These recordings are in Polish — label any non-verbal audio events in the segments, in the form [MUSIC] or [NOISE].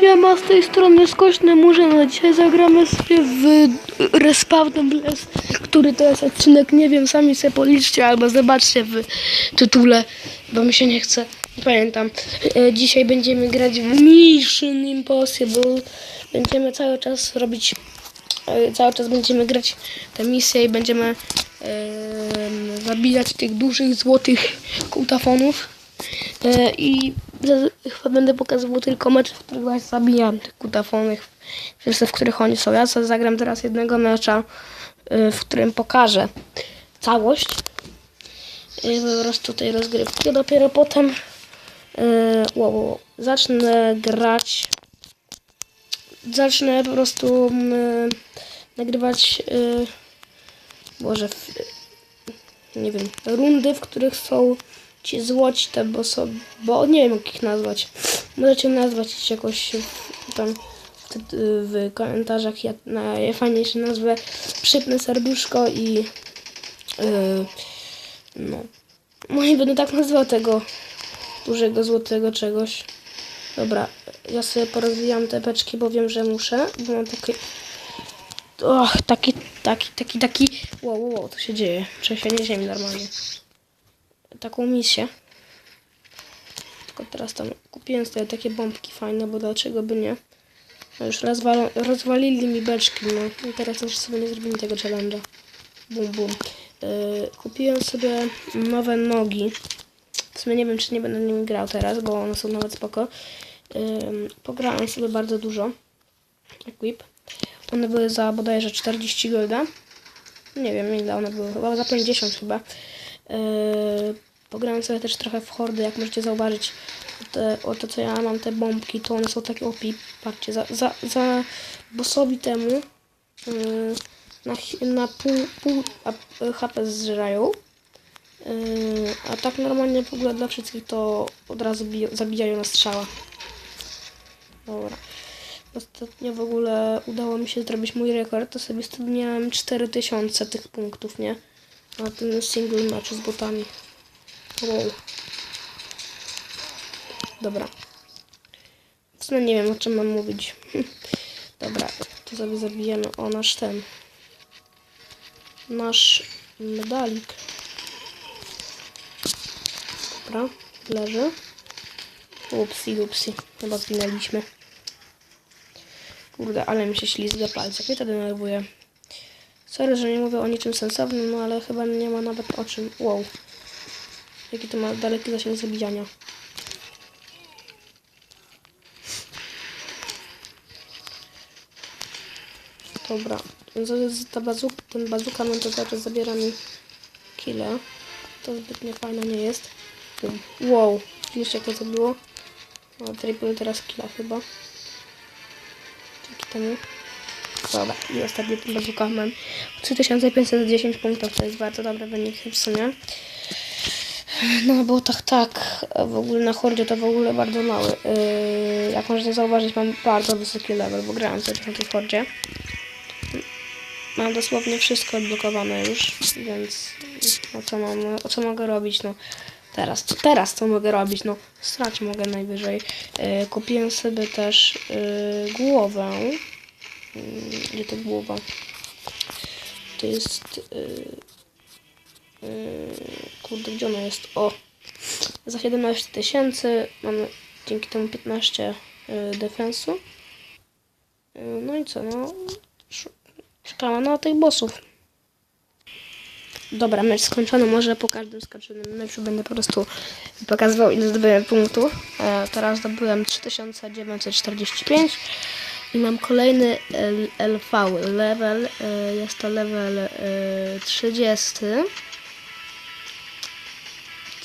Siema, z tej strony Skośny Murzyn, a dzisiaj zagramy sobie w Respawn Blast, który to jest odcinek, nie wiem, sami sobie policzcie albo zobaczcie w tytule, bo mi się nie chce, pamiętam. E, Dzisiaj będziemy grać w Mission Impossible, będziemy cały czas robić, e, cały czas będziemy grać te misje i będziemy em, zabijać tych dużych, złotych kutafonów. E, I chyba będę pokazywał tylko mecz, w których właśnie zabijam tych kutafonych, wszyscy, w których oni są. Ja sobie zagram teraz jednego mecza, e, w którym pokażę całość po prostu tej rozgrywki. Dopiero potem e, wow, wow, zacznę grać, zacznę po prostu mm, nagrywać Boże, nie wiem, rundy, w których są ci złoci te, bo są, bo nie wiem jak ich nazwać. Możecie nazwać jakoś tam w, komentarzach ja, na najfajniejsze nazwę przypnę serduszko i yy, no. No i będę tak nazywał tego dużego złotego czegoś. Dobra, ja sobie porozwijam te beczki, bo wiem, że muszę, bo mam taki Och, taki, taki, taki, taki. Wow, wow, wow, to się dzieje. Trzęsienie ziemi normalnie. Taką misję. Tylko teraz tam kupiłem sobie takie bombki fajne, bo dlaczego by nie? Już rozwalili mi beczki, no. I teraz też sobie nie zrobili tego challenge'a. Bum, bum. Yy, kupiłem sobie nowe nogi. W sumie nie wiem, czy nie będę nimi grał teraz, bo one są nawet spoko. Yy, pograłem sobie bardzo dużo. Equip. One były za bodajże 40 golda. Nie wiem ile one były, chyba za 50 chyba. Yy, pograłem sobie też trochę w hordy, jak możecie zauważyć. Te, o to co ja mam, te bombki, to one są takie opi. Patrzcie, za, za, za bossowi temu yy, na, na pół, pół HP zżerają. Yy, a tak normalnie w ogóle dla wszystkich to od razu zabijają na strzała. Dobra. Ostatnio w ogóle udało mi się zrobić mój rekord, to sobie wtedy miałem 4000 tych punktów, nie? Na tym single meczu z botami. Wow. Dobra. W sumie nie wiem o czym mam mówić. [LAUGHS] Dobra, to sobie zabijemy o nasz ten. Nasz medalik. Dobra, leży. Upsi, upsi. Chyba zginęliśmy. Kurde, ale mi się ślizga palce. Mnie to denerwuje. Sorry, że nie mówię o niczym sensownym, no ale chyba nie ma nawet o czym. Wow. Jaki to ma daleki zasięg zabijania. Dobra. Ta bazuk, ten bazuka no to czas zabiera mi kile. To zbytnio fajne nie jest. Wow. Widzisz jak to zrobiło? No, triple teraz killa chyba. Dzięki temu. Dobra, i ostatni bazuka mam 3510 punktów, to jest bardzo dobry wynik w sumie. No bo tak, tak, w ogóle na hordzie to w ogóle bardzo mały. Yy, jak możecie zauważyć, mam bardzo wysoki level, bo grałem sobie na tej hordzie. Mam dosłownie wszystko odblokowane już, więc no co mam, o co mogę robić, no teraz, co teraz co mogę robić, no strać mogę najwyżej. Yy, kupiłem sobie też yy, głowę, yy, gdzie to głowa? To jest, yy, kurde, gdzie ona jest? O, za 17 tysięcy mamy dzięki temu 15 yy, defensu. Yy, no i co, no, czekamy na tych bossów. Dobra, mecz skończony. Może po każdym skończonym meczu będę po prostu pokazywał ile zdobyłem punktów. E, teraz zdobyłem 3945 i mam kolejny LV level. E, jest to level e, 30.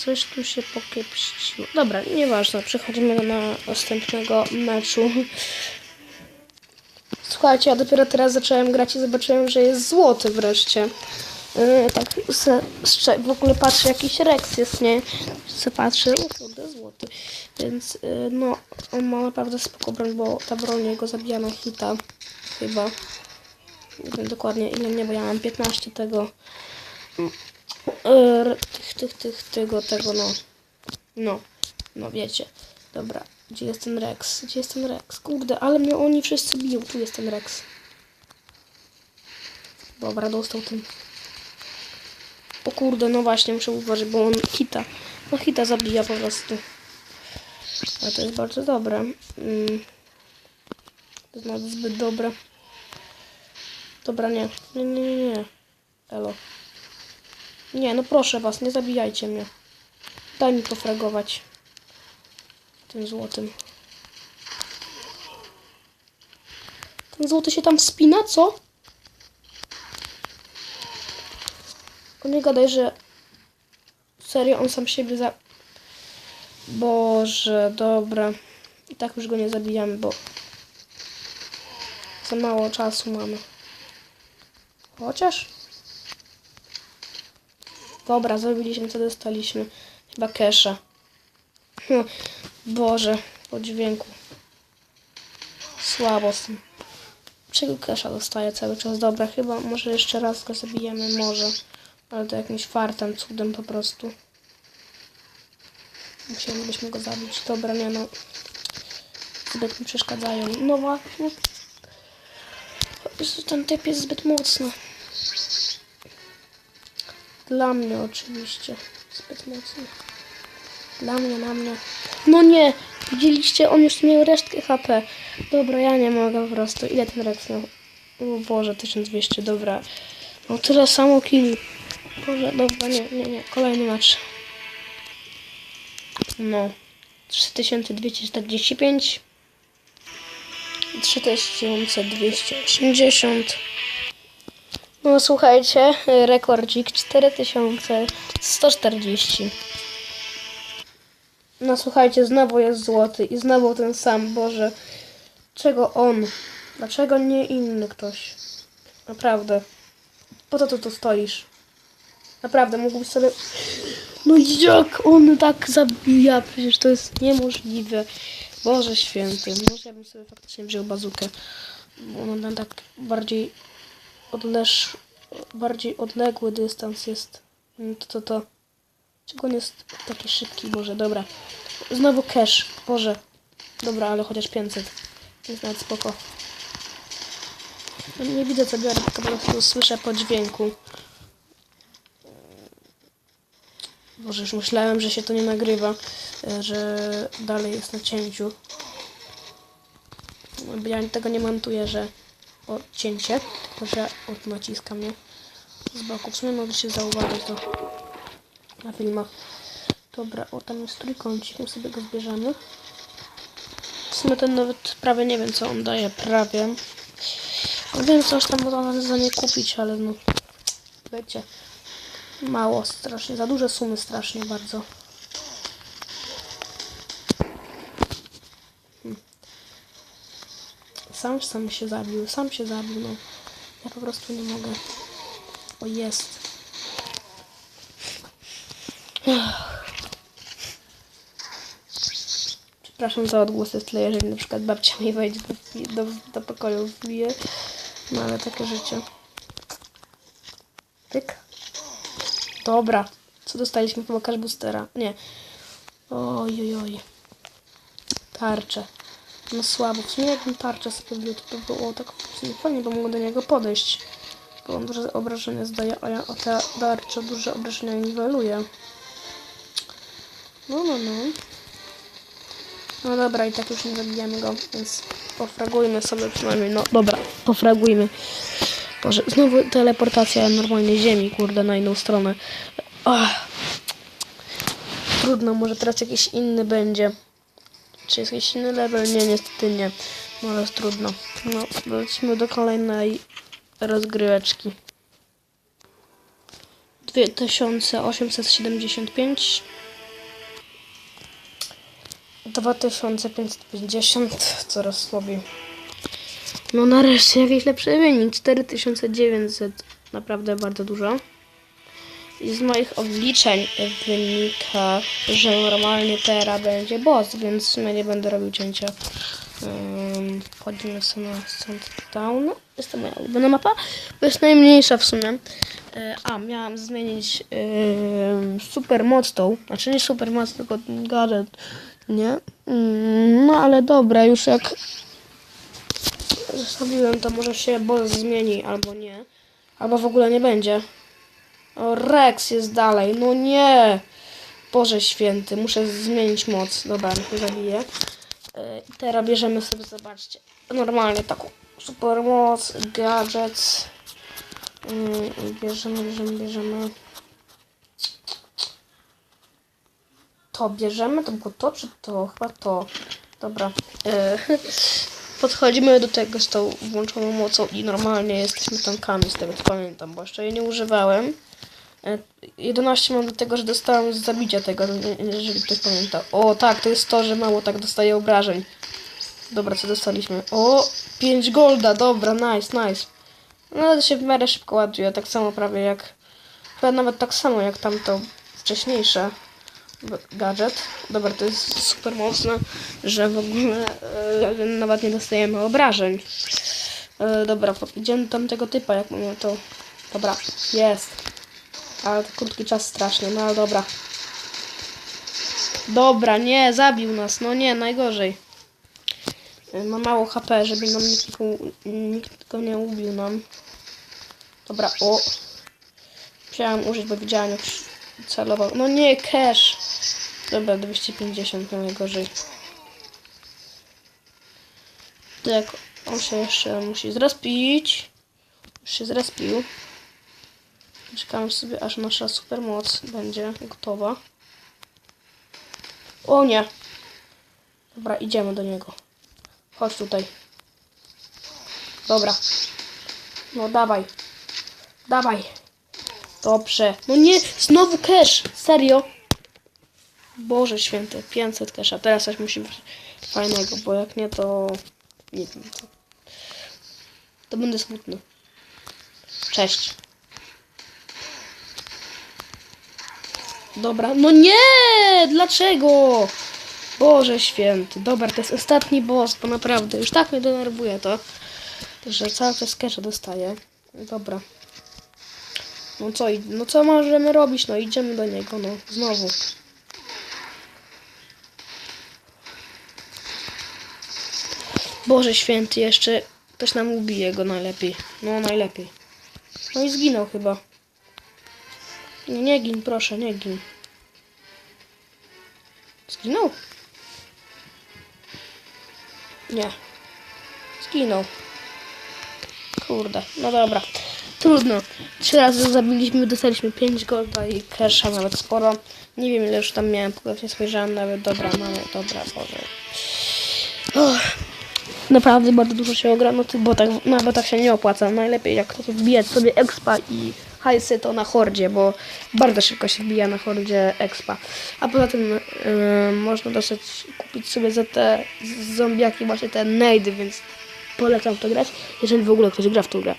Coś tu się pokiepściło. Dobra, nieważne. Przechodzimy na następnego meczu. Słuchajcie, ja dopiero teraz zacząłem grać i zobaczyłem, że jest złoty wreszcie. Yy, tak se, w ogóle patrzę, jakiś Rex jest, nie? Se patrzę, o kurde, złoty. Więc yy, no, on ma naprawdę spoko broń, bo ta broń jego zabija na hita. Chyba. Nie wiem dokładnie ile nie, bo ja mam 15 tego. Yy, tych, tych, tych, tego, tego, no. No, no wiecie. Dobra. Gdzie jest ten Rex? Gdzie jest ten Rex? Kurde, ale mnie oni wszyscy biją. Tu jest ten Rex. Dobra, dostał tym. O kurde, no właśnie, muszę uważać, bo on hita. No hita zabija po prostu. Ale to jest bardzo dobre. Mm. To jest nawet zbyt dobre. Dobra, nie. Nie, nie, nie, nie. Elo. Nie, no proszę was, nie zabijajcie mnie. Daj mi pofragować. Tym złotym. Ten złoty się tam wspina, co? O nie gadaj, że... Serio, on sam siebie za... Boże, dobra. I tak już go nie zabijamy, bo... Za mało czasu mamy. Chociaż... Dobra, zrobiliśmy co dostaliśmy. Chyba kesza. Hm, Boże, po dźwięku. Słabo z tym. Czego kesza dostaje cały czas? Dobra, chyba może jeszcze raz go zabijemy, może. Ale to jakimś fartem, cudem po prostu. Musielibyśmy go zabić. Dobra, nie no. Zbyt mi przeszkadzają. No właśnie. Ten typ jest zbyt mocny. Dla mnie oczywiście. Zbyt mocny. Dla mnie, na mnie. No nie! Widzieliście? On już miał resztkę HP. Dobra, ja nie mogę po prostu. Ile ten Rex miał? O Boże, 1200, dobra. No tyle samo kill. Boże, dobra, nie, nie, nie. Kolejny mecz. No. 3245. 3280. No słuchajcie, rekordzik 4140. No słuchajcie, znowu jest złoty i znowu ten sam, Boże. Czego on? Dlaczego nie inny ktoś? Naprawdę. Po co tu tu stoisz? Naprawdę, mógłbyś sobie... No jak on tak zabija? Przecież to jest niemożliwe. Boże święty. Może ja bym sobie faktycznie wziął bazukę. Bo na tak bardziej odleż... bardziej odległy dystans jest. Mm, To, to, to. Czego on jest taki szybki? Boże, dobra. Znowu cash. Boże. Dobra, ale chociaż 500. Jest nawet spoko. No, nie widzę co biorę, tylko po prostu słyszę po dźwięku. Boże, już myślałem, że się to nie nagrywa, e, że dalej jest na cięciu. Ja tego nie montuję, że o cięcie, tylko że od naciska mnie z boku. W sumie mogliście zauważyć to na filmach. Dobra, o tam jest trójkącik, my sobie go zbierzemy. W sumie ten nawet prawie nie wiem co on daje, prawie. No wiem coś tam można za nie kupić, ale no wiecie. Mało, strasznie, za duże sumy strasznie bardzo. Sam sam się zabił, sam się zabił, no. Ja po prostu nie mogę. O jest. Przepraszam za odgłosy w tle, jeżeli na przykład babcia mi wejdzie do, do, do pokoju wbije. No ale takie życie. Tyk. Dobra. Co dostaliśmy? Pokaż boostera. Nie. Oj, oj, oj. Tarcze. No słabo. W sumie jakbym tarczę sobie wbił, to by było tak fajnie, bo mogę do niego podejść. Bo on duże obrażenia zdaje, a ja o te tarcze duże obrażenia niweluję. No, no, no. No dobra, i tak już nie zabijamy go, więc pofragujmy sobie przynajmniej. No dobra, pofragujmy. Boże, znowu teleportacja normalnie ziemi, kurde, na inną stronę. Ach. Trudno, może teraz jakiś inny będzie. Czy jest jakiś inny level? Nie, niestety nie. No ale trudno. No, lecimy do kolejnej rozgryweczki. 2875 2550 coraz słabiej. No nareszcie jakiś lepszy wynik. 4900. Naprawdę bardzo dużo. Z moich obliczeń wynika, że normalnie teraz będzie boss, więc sumie nie będę robił cięcia. Um, wchodzimy sobie na Sand Town. Jest to moja ulubiona mapa, bo jest najmniejsza w sumie. E, A, miałam zmienić e, super moc tą, znaczy nie super moc, tylko gadżet Nie? Mm, No ale dobra, już jak zostawiłem, to może się boss zmieni albo nie. Albo w ogóle nie będzie. O, Rex jest dalej. No nie! Boże święty, muszę zmienić moc. Dobra, niech mnie zabije. E, teraz bierzemy sobie, zobaczcie, normalnie taką super moc, gadżet. Yy, bierzemy, bierzemy, bierzemy. To bierzemy? To było to, czy to? Chyba to. Dobra. [LAUGHS] E, podchodzimy do tego z tą włączoną mocą i normalnie jesteśmy tankami, z tego co pamiętam, bo jeszcze jej nie używałem. E, 11 mam do tego, że dostałem z zabicia tego, nie- jeżeli ktoś pamięta. O tak, to jest to, że mało tak dostaje obrażeń. Dobra, co dostaliśmy? O, 5 golda, dobra, nice, nice. No to się w miarę szybko ładuje, tak samo prawie jak... Chyba nawet tak samo jak tamto wcześniejsze gadżet. Dobra, to jest super mocne, że w ogóle e, nawet nie dostajemy obrażeń. E, dobra, idziemy do tamtego typa, jak mamy to... Dobra, jest. Ale to krótki czas strasznie, no ale dobra. Dobra, nie, zabił nas, no nie, najgorzej. E, Ma mało HP, żeby nam nikt, nikt go nie ubił nam. Dobra, o. Musiałem użyć, bo widziałem jak celował. No nie, cash. Dobra, 250 no najgorzej. Tak, on się jeszcze musi zrespić. Już się zrespił. Czekamy sobie, aż nasza supermoc będzie gotowa. O nie! Dobra, idziemy do niego. Chodź tutaj. Dobra. No dawaj. Dawaj. Dobrze. No nie, znowu cash. Serio. Boże święty, 500 casha. Teraz coś musi być fajnego, bo jak nie to... Nie wiem co. To będę smutny. Cześć. Dobra, no nie! Dlaczego? Boże święty. Dobra, to jest ostatni boss, bo naprawdę już tak mnie denerwuje to, że cały czas casha dostaję. Dobra. No co, no co możemy robić? No idziemy do niego, no znowu. Boże święty, jeszcze ktoś nam ubije go najlepiej. No najlepiej. No i zginął chyba. Nie, nie gin, proszę, nie gin. Zginął? Nie. Zginął. Kurde, no dobra. Trudno. Trzy razy zabiliśmy, dostaliśmy 5 golda i casha nawet sporo. Nie wiem ile już tam miałem, póki nie spojrzałem nawet. Dobra, mamy, dobra, Boże. Naprawdę bardzo dużo się ogra, no, bo tak, no, bo tak się nie opłaca. Najlepiej jak to wbijać sobie expa i hajsy to na hordzie, bo bardzo szybko się wbija na hordzie expa. A poza tym yy, można dosyć kupić sobie za te zombiaki właśnie te nade, więc polecam to grać, jeżeli w ogóle ktoś gra w tą grę.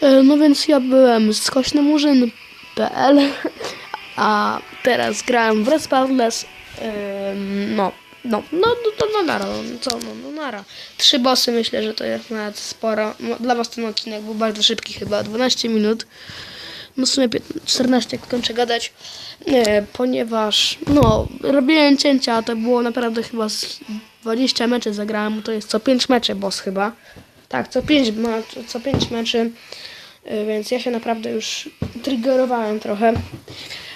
E, No więc ja byłem z kośnymurzyn.pl, [LAUGHS] a teraz grałem w Respawnless. No, no, no, no, to no, nara, no, co, no, no, nara. Trzy bossy myślę, że to jest nawet sporo. Dla was ten odcinek był bardzo szybki, chyba 12 minut. No w sumie 15, 14 jak kończę gadać, e, ponieważ no, robiłem cięcia, to było naprawdę chyba z 20 meczy zagrałem, to jest co 5 meczy boss chyba. Tak, co 5, co 5 meczy, e, więc ja się naprawdę już triggerowałem trochę.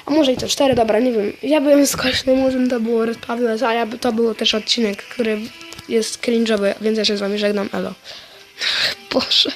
A może i to 4, dobra, nie wiem. Ja byłem z Kośnym Murzem, to było Respawnless, a ja, to był też odcinek, który jest cringe'owy, więc ja się z wami żegnam, elo. [LAUGHS] Boże.